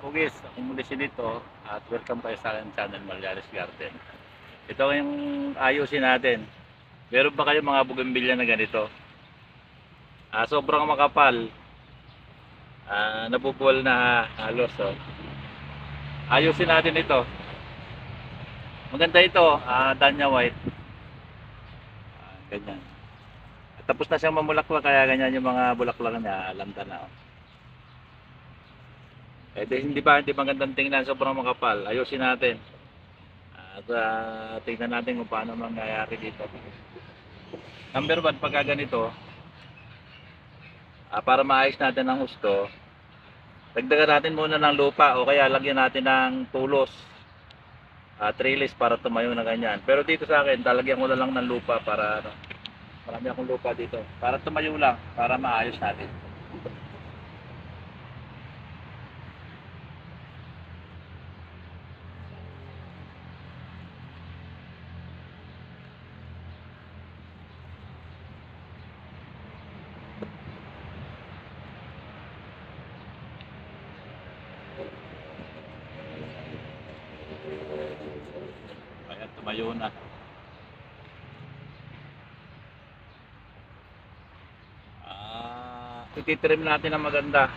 Pugis, akong muli si Lito at welcome kayo sa aking channel Malyares Garden. Ito yung ayusin natin. Meron ba kayo mga bougainvillea na ganito? Ah, sobrang makapal. Ah, nabubuwal na halos. Oh. Ayusin natin ito. Maganda ito, ah, Danya White. Ah, ganyan. At tapos na siyang mamulaklak kaya ganyan yung mga bulaklak niya, alam na. Oh. Eh, di, hindi ba, hindi magandang tingnan, sobrang makapal. Ayusin natin. At uh, tingnan natin kung paano mangyayari dito. Number one, pagka ganito, ah, para maayos natin ang husto, dagdagan natin muna ng lupa o kaya lagyan natin ng tulos. Uh, trellis para tumayo na ganyan. Pero dito sa akin, talagyan ko na lang ng lupa para ano, marami akong lupa dito. Para tumayo lang, para maayos natin. Kaya tumayo na. Ah, ititrim natin ng maganda.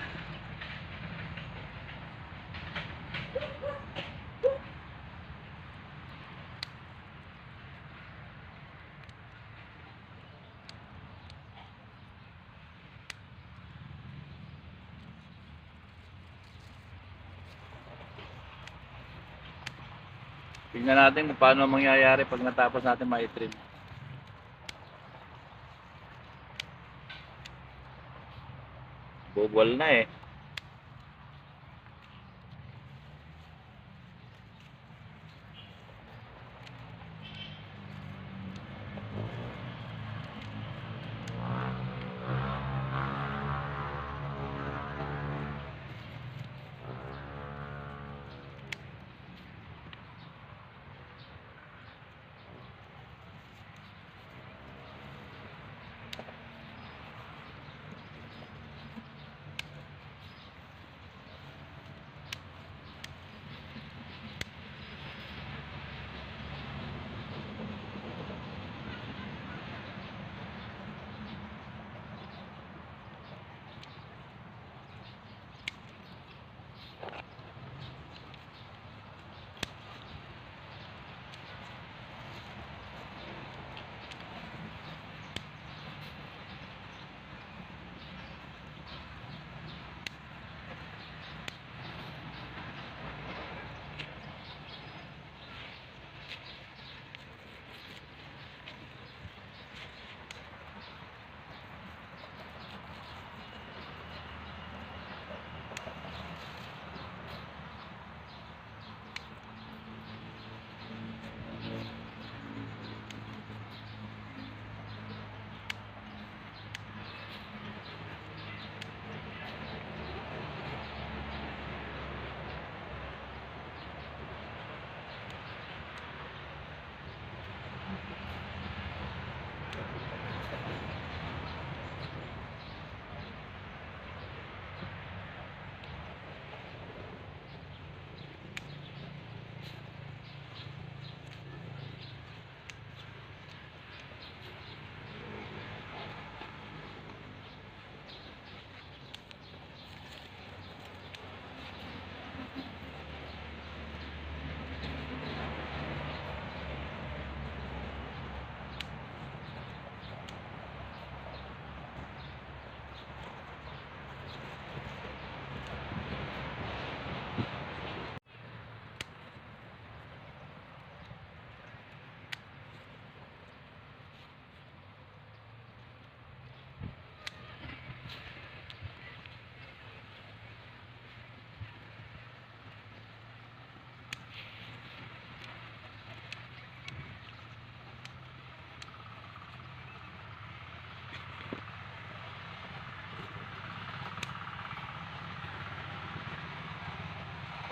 Tingnan natin kung paano mangyayari pag natapos natin ma-trim. Bubwal na eh.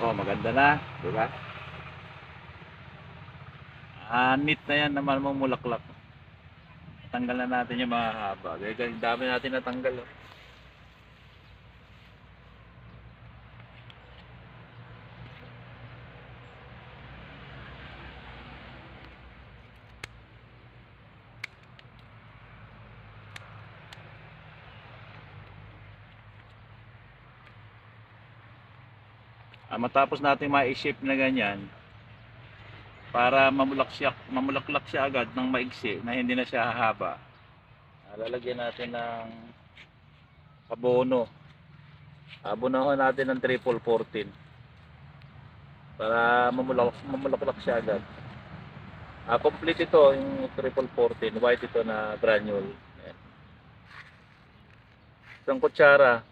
Oh, maganda na, di ba? Ah, neat na yan naman mo mulaklak. Tanggalan natin yung mga haba. Ang dami natin natanggal. Oh. Ah, matapos natin ma-shape na ganyan, para mamulak siya, mamulaklak siya agad ng maigsi na hindi na siya hahaba. Ah, lalagyan natin ng abono. Abonohan natin ng triple 14 para mamulak, mamulaklak siya agad. Ah, complete ito, yung triple 14, white ito na granule. Ayan. Isang kutsara,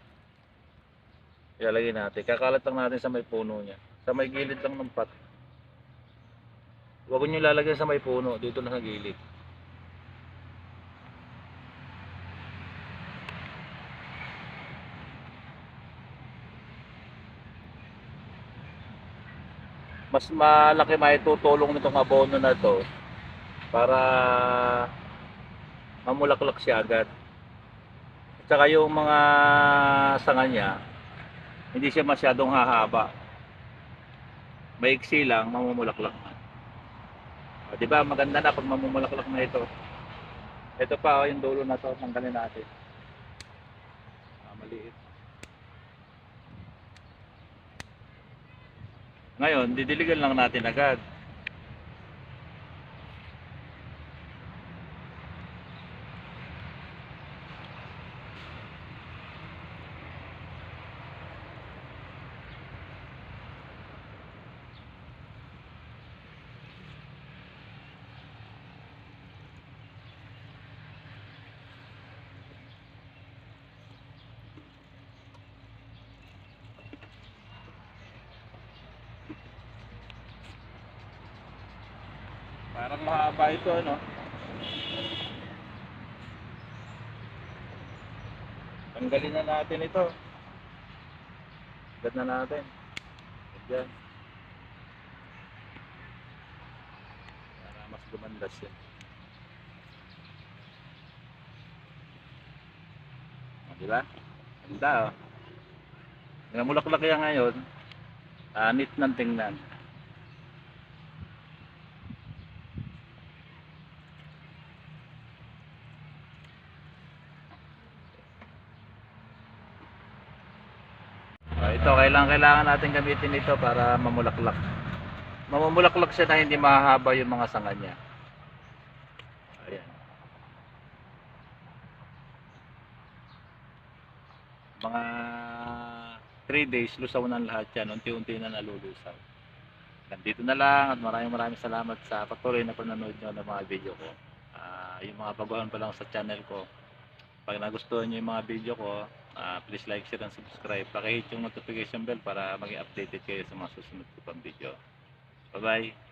ilalagay natin. Kakalat lang natin sa may puno niya. Sa may gilid lang ng pot. Huwag niyo lalagyan sa may puno, dito lang sa gilid. mas malaki maitutulong nitong abono na to para mamulaklak siya agad. At saka yung mga sanga niya, hindi siya masyadong hahaba. Maiksi lang, mamumulaklak na. O, di ba maganda na pag mamumulaklak na ito. Ito pa oh, yung dulo na to, tanggalin natin. Ah, maliit. Ngayon, didiligan lang natin agad. Parang mahaba ito, ano? Tanggalin na natin ito. Agad na natin. Diyan. Para mas gumanda siya. O, di ba? Ganda, oh. Namulaklak yan ngayon. Neat ng tingnan. Ah, ito, kailangan kailangan natin gamitin ito para mamulaklak. Mamumulaklak siya na hindi mahaba yung mga sanga niya. Ayan. Mga 3 days, lusaw na lahat yan. Unti-unti na nalulusaw. Nandito na lang at maraming maraming salamat sa patuloy na panonood nyo ng mga video ko. Ah, yung mga baguhan pa lang sa channel ko. Pag nagustuhan nyo yung mga video ko, Ah, please like, share, and subscribe. Pakihit yung notification bell para maging updated kayo sa mga susunod ko pang video. Bye-bye!